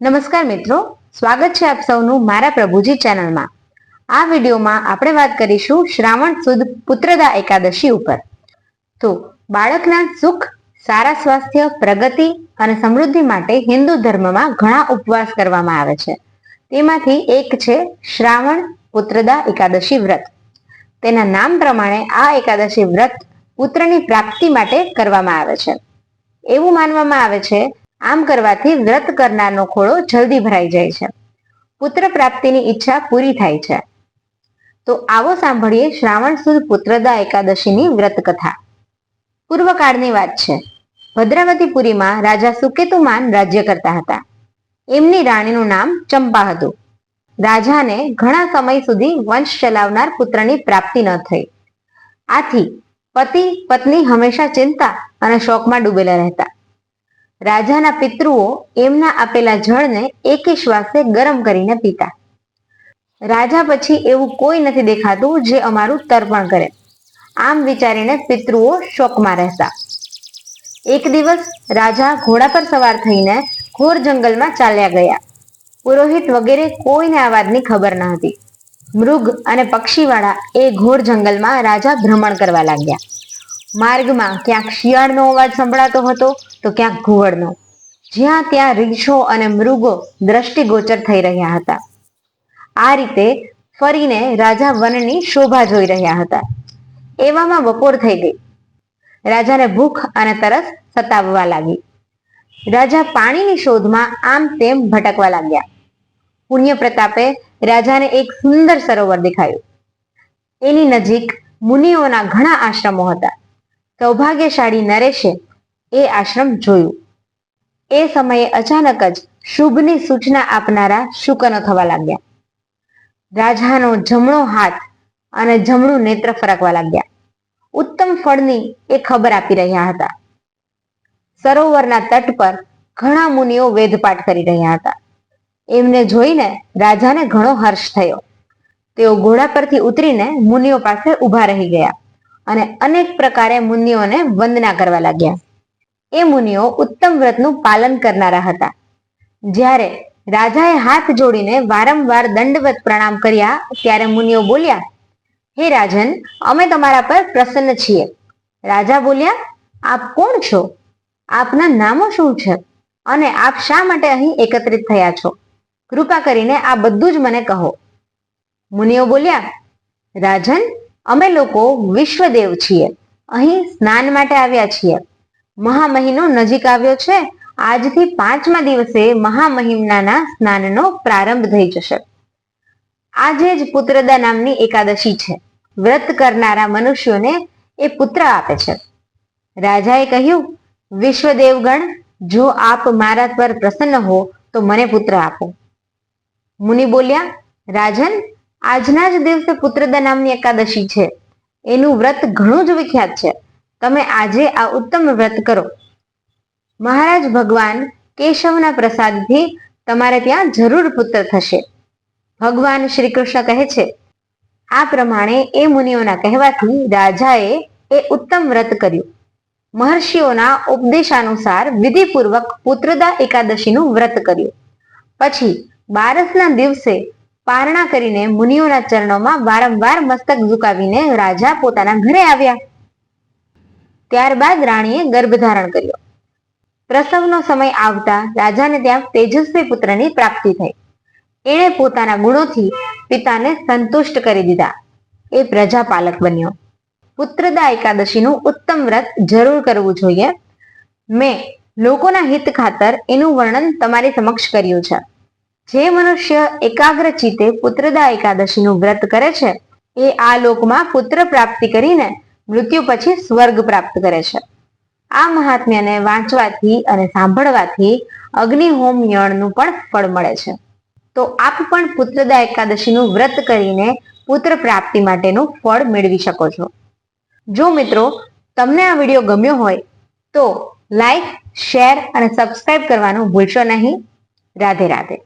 નમસ્કાર મિત્રો, સ્વાગત છે આપ સૌનું મારા પ્રભુજી ચેનલમાં. આ વિડીયોમાં આપણે વાત કરીશું શ્રાવણ સુદ પુત્રદા એકાદશી ઉપર. તો બાળકના સુખ, સારા સ્વાસ્થ્ય, પ્રગતિ અને સમૃદ્ધિ માટે હિન્દુ ધર્મમાં ઘણા ઉપવાસ કરવામાં આવે છે. તેમાંથી એક છે શ્રાવણ પુત્રદા એકાદશી વ્રત. તેના નામ પ્રમાણે આ એકાદશી વ્રત પુત્રની પ્રાપ્તિ માટે કરવામાં આવે છે. એવું માનવામાં આવે છે આમ કરવાથી વ્રત કરનારનો ખોળો જલ્દી ભરાઈ જાય છે. પુત્ર પ્રાપ્તિની ઈચ્છા પૂરી થાય છે. તો આવો સાંભળીએ શ્રાવણ સુદ પુત્રદા એકાદશીની વ્રત કથા પૂર્વકાળની વાત છે. ભદ્રાવતીપુરીમાં રાજા સુકેતુમાન રાજ્ય કરતા હતા. એમની રાણીનું નામ ચંપા હતું. રાજાને ઘણા સમય સુધી વંશ ચલાવનાર પુત્રની પ્રાપ્તિ ન થઈ. આથી પતિ, પત્ની હંમેશા ચિંતા અને શોકમાં ડૂબેલા રહેતા. રાજાના પિતૃઓ એમના આપેલા જળને એકે શ્વાસે ગરમ કરીને પીતા. રાજા પછી એવું કોઈ નથી દેખાતું જે અમારું તર્પણ કરે. આમ વિચારીને પિતૃઓ શોકમાં રહેતા. એક દિવસ રાજા ઘોડા પર સવાર થઈને ઘોર જંગલમાં ચાલ્યા ગયા. પુરોહિત વગેરે કોઈને આ વાતની ખબર ન હતી. મૃગ અને પક્ષીવાળા એ ઘોર જંગલમાં રાજા ભ્રમણ કરવા લાગ્યા. માર્ગમાં ક્યાંક શિયાળનો અવાજ સંભળાતો હતો તો ક્યાંક ઘુવડનો. જ્યાં ત્યાં રીંછો અને મૃગો દ્રષ્ટિગોચર થઈ રહ્યા હતા. આ રીતે ફરીને રાજા વનની શોભા જોઈ રહ્યા હતા. એવામાં બપોર થઈ ગઈ. રાજાને ભૂખ અને તરસ સતાવવા લાગી. રાજા પાણીની શોધમાં આમ તેમ ભટકવા લાગ્યા. પુણ્ય પ્રતાપે રાજાને એક સુંદર સરોવર દેખાયું. એની નજીક મુનિઓના ઘણા આશ્રમો હતા. સૌભાગ્યશાળી નરેશે એ આશ્રમ જોયું. એ સમયે અચાનક જ શુભની સૂચના આપનારા શુકનો થવા લાગ્યા. રાજાનો જમણો હાથ અને જમણું નેત્ર ફરકવા લાગ્યા. ઉત્તમ ફળની એ ખબર આપી રહ્યા હતા. સરોવરના તટ પર ઘણા મુનિઓ વેદપાઠ કરી રહ્યા હતા. એમને જોઈને રાજાને ઘણો હર્ષ થયો. તેઓ ઘોડા પરથી ઉતરીને મુનિઓ પાસે ઊભા રહી ગયા અને અનેક પ્રકારે મુનિઓને વંદના કરવા લાગ્યા. એ મુનિઓ ઉત્તમ વ્રતનું પાલન કરનારા હતા. જ્યારે રાજાએ હાથ જોડીને વારંવાર દંડવત પ્રણામ કર્યા, ત્યારે મુનિઓ બોલ્યા, હે રાજન, અમે તમારા પર પ્રસન્ન છીએ. રાજા બોલ્યા, આપ કોણ છો? આપના નામો શું છે? અને આપ શા માટે અહીં એકત્રિત થયા છો? કૃપા કરીને આ બધું જ મને કહો. મુનિઓ બોલ્યા, રાજન, અમે લોકો વિશ્વદેવ છીએ. અહીં સ્નાન માટે આવ્યા છીએ. મહામહિનો નજીક આવ્યો છે. આજથી પાંચમા દિવસે મહામહિમનાના સ્નાનનો પ્રારંભ થઈ જશે. આજે જ પુત્રદા નામની એકાદશી છે. વ્રત કરનારા મનુષ્યોને એ પુત્ર આપે છે. રાજાએ કહ્યું, વિશ્વદેવગણ, જો આપ મારા પર પ્રસન્ન હો, તો મને પુત્ર આપો. મુનિ બોલ્યા, રાજન, આજના જ દિવસે પુત્રદા નામની એકાદશી છે. એનું વ્રત ઘણું જ વિખ્યાત છે. તમે આજે આ ઉત્તમ વ્રત કરો. મહારાજ ભગવાન કેશવના પ્રસાદથી તમારે ત્યાં જરૂર પુત્ર થશે. ભગવાન શ્રી કૃષ્ણ કહે છે, આ પ્રમાણે એ મુનિઓના કહેવાથી રાજાએ એ ઉત્તમ વ્રત કર્યું. મહર્ષિઓના ઉપદેશાનુસાર વિધિપૂર્વક પુત્રદા એકાદશીનું વ્રત કર્યું. પછી બારસના દિવસે પારણા કરીને મુનિઓના ચરણોમાં વારંવાર મસ્તક ઝુકાવીને રાજા પોતાના ઘરે આવ્યા. ત્યારબાદ રાણીએ ગર્ભ ધારણ કર્યો. પ્રસવનો સમય આવતા રાજાને ત્યાં તેજસ્વી પુત્રની પ્રાપ્તિ થઈ. એણે પોતાના ગુણોથી પિતાને સંતુષ્ટ કરી દીધા. એ પ્રજાપાલક બન્યો. પુત્રદા એકાદશીનું ઉત્તમ વ્રત જરૂર કરવું જોઈએ. મેં લોકોના હિત ખાતર એનું વર્ણન તમારી સમક્ષ કર્યું છે. જે મનુષ્ય એકાગ્ર ચિત્તે પુત્રદા એકાદશીનું વ્રત કરે છે, એ આ લોકમાં પુત્ર પ્રાપ્તિ કરીને મૃત્યુ પછી સ્વર્ગ પ્રાપ્ત કરે છે. આ મહાત્મ્યને વાંચવાથી અને સાંભળવાથી અગ્નિહોમ યણનું પણ ફળ મળે છે. તો આપ પણ પુત્રદા એકાદશીનું વ્રત કરીને પુત્ર પ્રાપ્તિ માટેનું ફળ મેળવી શકો છો. જો મિત્રો, તમને આ વીડિયો ગમ્યો હોય, તો લાઈક, શેર અને સબસ્ક્રાઈબ કરવાનું ભૂલશો નહીં. રાધે રાધે.